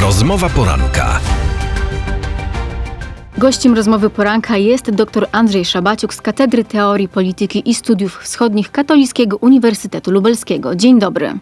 Rozmowa poranka. Gościem rozmowy poranka jest dr Andrzej Szabaciuk z Katedry Teorii Polityki i Studiów Wschodnich Katolickiego Uniwersytetu Lubelskiego. Dzień dobry.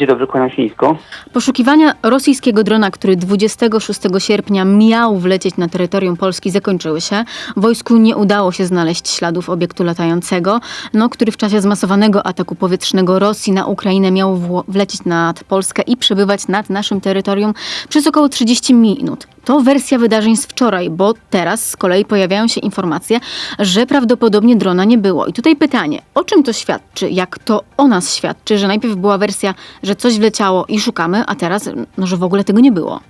Dzień dobry, kłaniam się nisko. Poszukiwania rosyjskiego drona, który 26 sierpnia miał wlecieć na terytorium Polski, zakończyły się. Wojsku nie udało się znaleźć śladów obiektu latającego, no, który w czasie zmasowanego ataku powietrznego Rosji na Ukrainę miał wlecieć nad Polskę i przebywać nad naszym terytorium przez około 30 minut. To wersja wydarzeń z wczoraj, bo teraz z kolei pojawiają się informacje, że prawdopodobnie drona nie było. I tutaj pytanie, o czym to świadczy? Jak to o nas świadczy, że najpierw była wersja, że coś wleciało i szukamy, a teraz, no, że w ogóle tego nie było?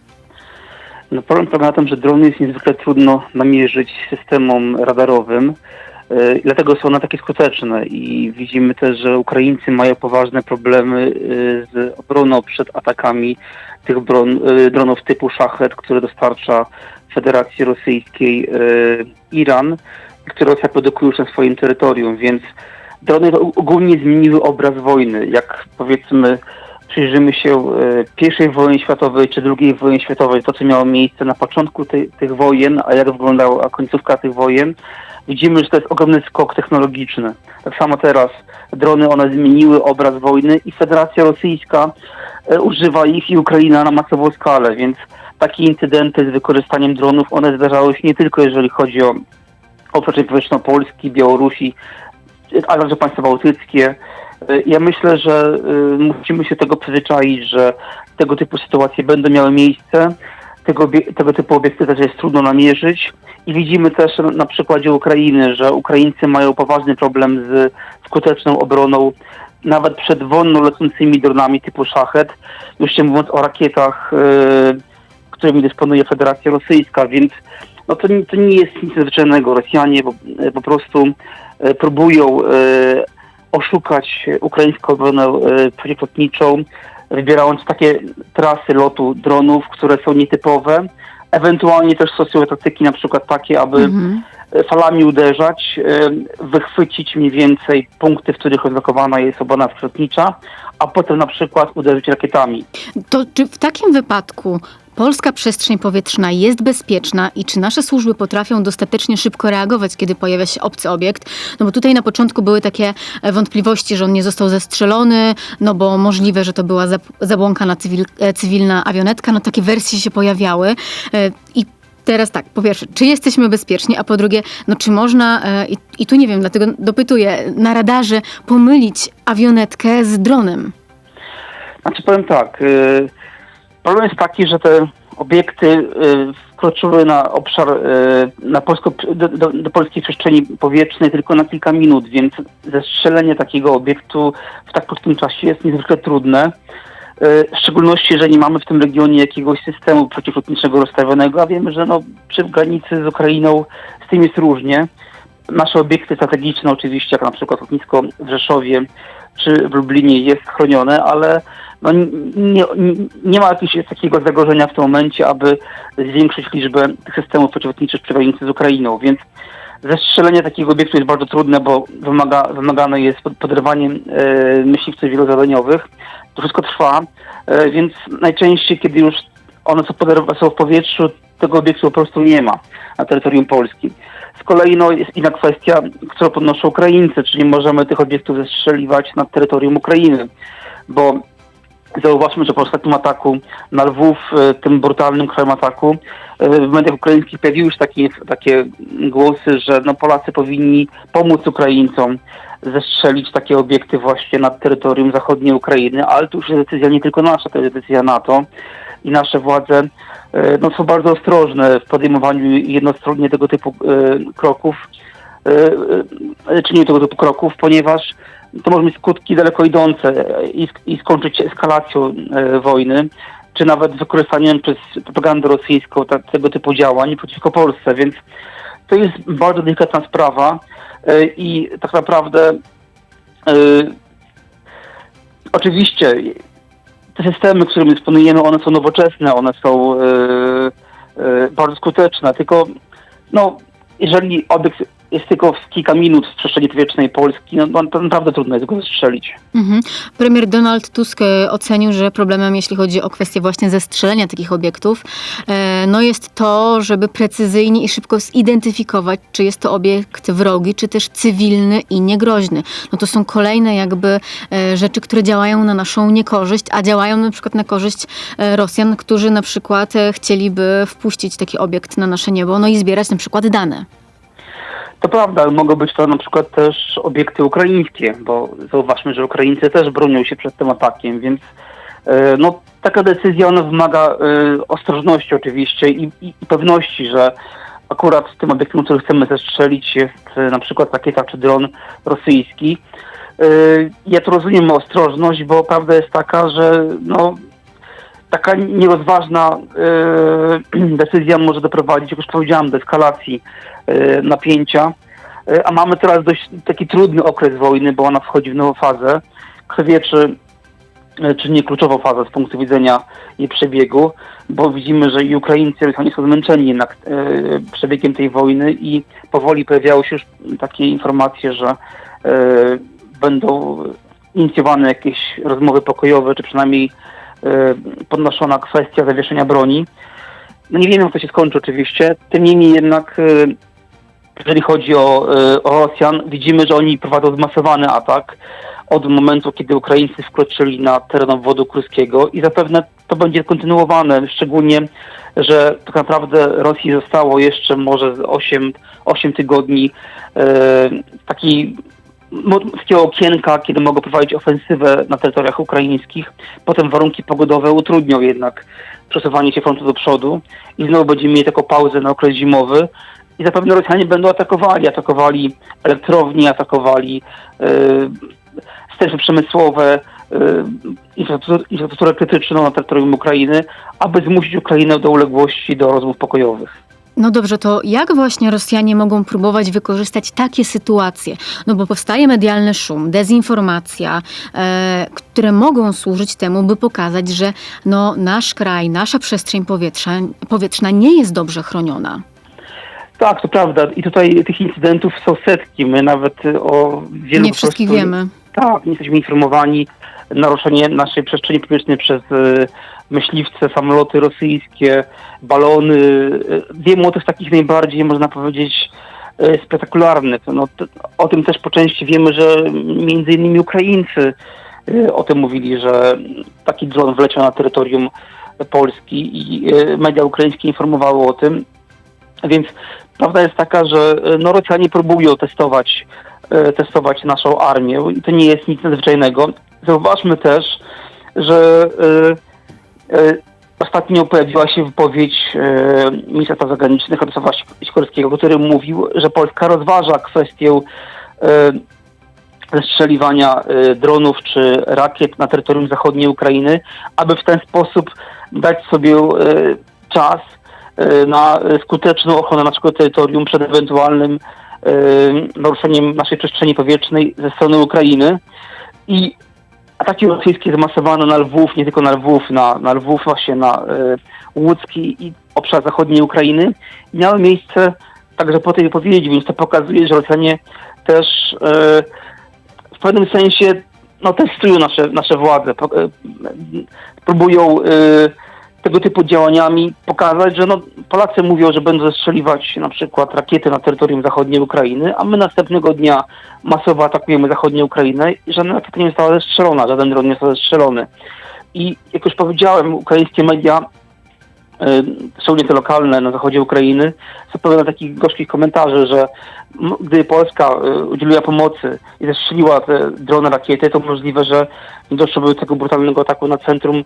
No problem polega na tym, że drony jest niezwykle trudno namierzyć systemom radarowym, yy, dlatego są one takie skuteczne i widzimy też, że Ukraińcy mają poważne problemy yy, z obroną przed atakami tych bron, yy, dronów typu Szachet, które dostarcza Federacji Rosyjskiej Iran, które Rosja produkuje już na swoim terytorium, więc drony ogólnie zmieniły obraz wojny. Jak powiedzmy przyjrzymy się e, I wojnie światowej czy II wojnie światowej, to co miało miejsce na początku tej, tych wojen, a jak wyglądała końcówka tych wojen, widzimy, że to jest ogromny skok technologiczny. Tak samo teraz drony, one zmieniły obraz wojny i Federacja Rosyjska e, używa ich i Ukraina na masową skalę, więc takie incydenty z wykorzystaniem dronów, one zdarzały się nie tylko jeżeli chodzi o obszar powietrzno Polski, Białorusi, ale także państwa bałtyckie. Y, Ja myślę, że y, musimy się tego przyzwyczaić, że tego typu sytuacje będą miały miejsce. Tego, tego typu obiekty też jest trudno namierzyć i widzimy też na, przykładzie Ukrainy, że Ukraińcy mają poważny problem z skuteczną obroną nawet przed wolno lecącymi dronami typu Szachet, już nie mówiąc o rakietach, y, którymi dysponuje Federacja Rosyjska, więc no to, to nie jest nic nadzwyczajnego. Rosjanie po, po prostu e, próbują e, oszukać ukraińską obronę e, przeciwlotniczą, wybierając takie trasy lotu dronów, które są nietypowe. Ewentualnie też stosują taktyki na przykład takie, aby Mhm. falami uderzać, e, wychwycić mniej więcej punkty, w których odlokowana jest obrona przeciwlotnicza, a potem na przykład uderzyć rakietami. To czy w takim wypadku polska przestrzeń powietrzna jest bezpieczna i czy nasze służby potrafią dostatecznie szybko reagować, kiedy pojawia się obcy obiekt? No bo tutaj na początku były takie e, wątpliwości, że on nie został zestrzelony, no bo możliwe, że to była zabłąkana cywil, e, cywilna awionetka. No takie wersje się pojawiały e, i Teraz tak, po pierwsze, czy jesteśmy bezpieczni, a po drugie, no czy można, i, i tu nie wiem, dlatego dopytuję, na radarze pomylić awionetkę z dronem? Znaczy powiem tak, y, problem jest taki, że te obiekty y, wkroczyły na obszar, y, na polsko, do, do, do polskiej przestrzeni powietrznej tylko na kilka minut, więc zestrzelenie takiego obiektu w tak krótkim czasie jest niezwykle trudne. Y, W szczególności, że nie mamy w tym regionie jakiegoś systemu przeciwlotniczego rozstawionego, a wiemy, że no, przy granicy z Ukrainą z tym jest różnie. Nasze obiekty strategiczne oczywiście, jak na przykład lotnisko w Rzeszowie czy w Lublinie jest chronione, ale no, nie, nie, ma jakiegoś takiego zagrożenia w tym momencie, aby zwiększyć liczbę systemów przeciwlotniczych granicy z Ukrainą, więc zestrzelenie takiego obiektu jest bardzo trudne, bo wymaga, wymagane jest pod- podrywanie e, myśliwców wielozadaniowych. To wszystko trwa, e, więc najczęściej, kiedy już one są, są w powietrzu, tego obiektu po prostu nie ma na terytorium Polski. Z kolei no, jest inna kwestia, którą podnoszą Ukraińcy, czyli możemy tych obiektów zestrzeliwać na terytorium Ukrainy, bo Zauważmy, że po ostatnim ataku na Lwów, e, tym brutalnym krajowym ataku, e, w mediach ukraińskich pojawiły się takie, takie głosy, że no Polacy powinni pomóc Ukraińcom zestrzelić takie obiekty właśnie nad terytorium zachodniej Ukrainy, ale to już jest decyzja nie tylko nasza, to jest decyzja NATO i nasze władze e, no, są bardzo ostrożne w podejmowaniu jednostronnie tego typu kroków, czynieniu tego typu kroków, ponieważ to może mieć skutki daleko idące i, i skończyć eskalacją e, wojny, czy nawet wykorzystaniem przez propagandę rosyjską ta, tego typu działań przeciwko Polsce, więc to jest bardzo delikatna sprawa e, i tak naprawdę e, oczywiście te systemy, którymi dysponujemy, one są nowoczesne, one są e, e, bardzo skuteczne, tylko no, jeżeli obiekt jest tylko kilka minut w przestrzeni powietrznej Polski, no, no naprawdę trudno jest go zestrzelić. Mhm. Premier Donald Tusk e, ocenił, że problemem, jeśli chodzi o kwestię właśnie zestrzelenia takich obiektów, e, no jest to, żeby precyzyjnie i szybko zidentyfikować, czy jest to obiekt wrogi, czy też cywilny i niegroźny. No to są kolejne jakby e, rzeczy, które działają na naszą niekorzyść, a działają na przykład na korzyść Rosjan, którzy na przykład chcieliby wpuścić taki obiekt na nasze niebo, no i zbierać na przykład dane. To prawda, mogą być to na przykład też obiekty ukraińskie, bo zauważmy, że Ukraińcy też bronią się przed tym atakiem, więc e, no, taka decyzja ona wymaga e, ostrożności oczywiście i, i, i pewności, że akurat tym obiektem, który chcemy zestrzelić jest e, na przykład rakieta czy dron rosyjski. Ja tu rozumiem ostrożność, bo prawda jest taka, że no, taka nierozważna e, decyzja może doprowadzić, jak już powiedziałam, do eskalacji e, napięcia. E, a mamy teraz dość taki trudny okres wojny, bo ona wchodzi w nową fazę. Kto wie, czy, czy nie kluczową fazę z punktu widzenia jej przebiegu, bo widzimy, że i Ukraińcy Rosjanie są zmęczeni jednak przebiegiem tej wojny i powoli pojawiały się już takie informacje, że będą inicjowane jakieś rozmowy pokojowe, czy przynajmniej podnoszona kwestia zawieszenia broni. No nie wiemy, jak to się skończy oczywiście. Tym niemniej jednak, e, jeżeli chodzi o, e, o Rosjan, widzimy, że oni prowadzą zmasowany atak od momentu, kiedy Ukraińcy wkroczyli na teren obwodu kurskiego i zapewne to będzie kontynuowane, szczególnie, że tak naprawdę Rosji zostało jeszcze może z 8, 8 tygodni e, taki mo- takiego okienka, kiedy mogą prowadzić ofensywę na terytoriach ukraińskich. Potem warunki pogodowe utrudnią jednak przesuwanie się frontu do przodu i znowu będziemy mieli taką pauzę na okres zimowy i zapewne Rosjanie będą atakowali, atakowali elektrownie, atakowali e, strefy przemysłowe, e, infrastrukturę, infrastrukturę krytyczną na terytorium Ukrainy, aby zmusić Ukrainę do uległości do rozmów pokojowych. No dobrze, to jak właśnie Rosjanie mogą próbować wykorzystać takie sytuacje? No bo powstaje medialny szum, dezinformacja, e, które mogą służyć temu, by pokazać, że no, nasz kraj, nasza przestrzeń powietrza, powietrzna nie jest dobrze chroniona. Tak, to prawda. I tutaj tych incydentów są setki. My nawet y, o wielu nie wszystkich prostu- wiemy. Tak, nie jesteśmy informowani. Naruszenie naszej przestrzeni powietrznej przez y, myśliwce, samoloty rosyjskie, balony. Y, wiemy o tych takich najbardziej, można powiedzieć, y, spektakularnych. No, o tym też po części wiemy, że między innymi Ukraińcy y, o tym mówili, że taki dron wleciał na terytorium Polski i media ukraińskie informowały o tym. Więc prawda jest taka, że no, Rosjanie próbują testować, testować naszą armię i to nie jest nic nadzwyczajnego. Zauważmy też, że y, ostatnio pojawiła się wypowiedź y, ministra spraw zagranicznych Radosława Sik- Sikorskiego, który mówił, że Polska rozważa kwestię y, zestrzeliwania dronów czy rakiet na terytorium zachodniej Ukrainy, aby w ten sposób dać sobie czas na skuteczną ochronę naszego terytorium przed ewentualnym naruszeniem naszej przestrzeni powietrznej ze strony Ukrainy. I ataki rosyjskie zmasowano na Lwów, nie tylko na Lwów, na, na Lwów, właśnie na y, Łódzki i obszar zachodniej Ukrainy. Miały miejsce także po tej wypowiedzi, więc to pokazuje, że Rosjanie też y, w pewnym sensie no, testują nasze, nasze władze. Y, próbują tego typu działaniami pokazać, że no, Polacy mówią, że będą zestrzeliwać na przykład rakiety na terytorium zachodniej Ukrainy, a my następnego dnia masowo atakujemy zachodnią Ukrainę i żadna rakieta nie została zestrzelona, żaden dron nie został zestrzelony. I jak już powiedziałem, ukraińskie media, szczególnie te lokalne na zachodzie Ukrainy, pełne takich gorzkich komentarzy, że gdy Polska y, udzieliła pomocy i zestrzeliła te drony rakiety, to możliwe, że nie doszło do tego brutalnego ataku na centrum,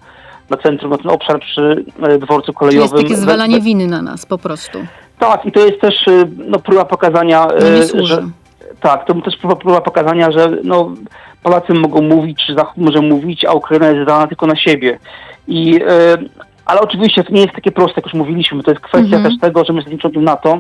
na centrum, na ten obszar przy y, dworcu kolejowym. jest takie zwalanie winy na nas po prostu. Tak, i to jest też y, no, próba pokazania, No y, że tak, to też próba, próba pokazania, że no, Polacy mogą mówić, czy Zachód może mówić, a Ukraina jest zdana tylko na siebie. I, y, ale oczywiście to nie jest takie proste, jak już mówiliśmy. To jest kwestia Mhm. też tego, że my jesteśmy członkiem NATO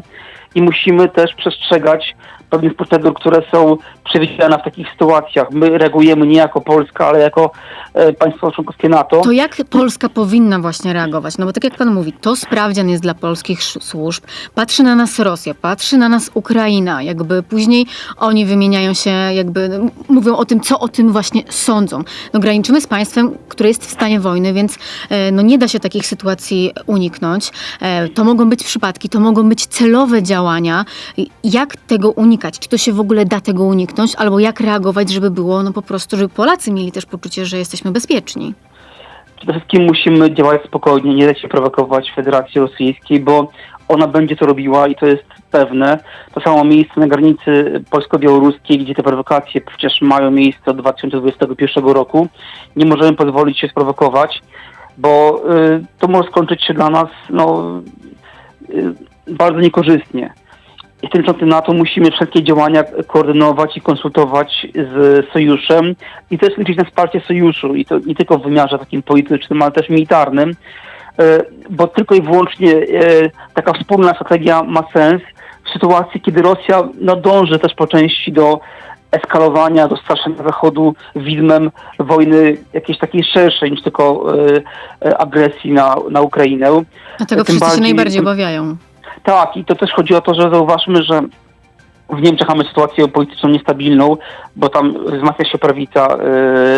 i musimy też przestrzegać pewnych procedur, które są przewidziane w takich sytuacjach. My reagujemy nie jako Polska, ale jako e, państwo członkowskie NATO. To jak Polska powinna właśnie reagować? No bo tak jak pan mówi, to sprawdzian jest dla polskich służb. Patrzy na nas Rosja, patrzy na nas Ukraina. Jakby później oni wymieniają się, jakby mówią o tym, co o tym właśnie sądzą. No graniczymy z państwem, które jest w stanie wojny, więc e, no nie da się takich sytuacji uniknąć. E, to mogą być przypadki, to mogą być celowe działania. Jak tego unikać? Czy to się w ogóle da tego uniknąć? Albo jak reagować, żeby było no po prostu, żeby Polacy mieli też poczucie, że jesteśmy bezpieczni? Przede wszystkim musimy działać spokojnie, nie dać się prowokować Federacji Rosyjskiej, bo ona będzie to robiła i to jest pewne. To samo miejsce na granicy polsko-białoruskiej, gdzie te prowokacje przecież mają miejsce od 2021 roku. Nie możemy pozwolić się sprowokować, bo y, to może skończyć się dla nas no, y, bardzo niekorzystnie. I w tym czasie NATO musimy wszelkie działania koordynować i konsultować z sojuszem i też liczyć na wsparcie sojuszu i to nie tylko w wymiarze takim politycznym, ale też militarnym, e, bo tylko i wyłącznie e, taka wspólna strategia ma sens w sytuacji, kiedy Rosja no, dąży też po części do eskalowania, do straszenia Zachodu widmem wojny jakiejś takiej szerszej niż tylko e, agresji na, na Ukrainę. Dlatego Tym wszyscy się bardziej- najbardziej obawiają. Tak, i to też chodzi o to, że zauważmy, że w Niemczech mamy sytuację polityczną niestabilną, bo tam wzmacnia się prawica,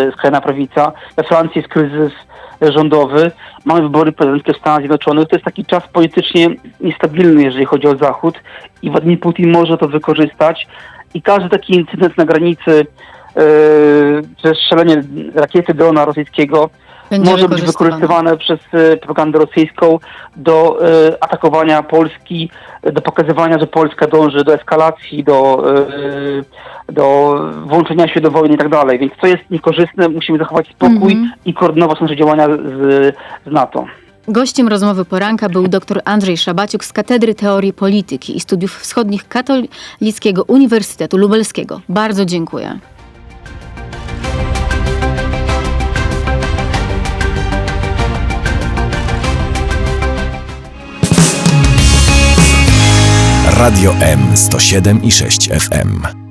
yy, skrajna prawica. We Francji jest kryzys rządowy, mamy wybory prezydenckie w Stanach Zjednoczonych. To jest taki czas politycznie niestabilny, jeżeli chodzi o Zachód i Władimir Putin może to wykorzystać i każdy taki incydent na granicy, yy, czy strzelenie rakiety drona rosyjskiego Będzie może być wykorzystywane. przez e, propagandę rosyjską do e, atakowania Polski, do pokazywania, że Polska dąży do eskalacji, do, e, do włączenia się do wojny i tak dalej. Więc to jest niekorzystne, musimy zachować spokój Mhm. i koordynować nasze działania z, z NATO. Gościem rozmowy poranka był dr Andrzej Szabaciuk z Katedry Teorii Polityki i Studiów Wschodnich Katolickiego Uniwersytetu Lubelskiego. Bardzo dziękuję. Radio M 107 i 6 FM.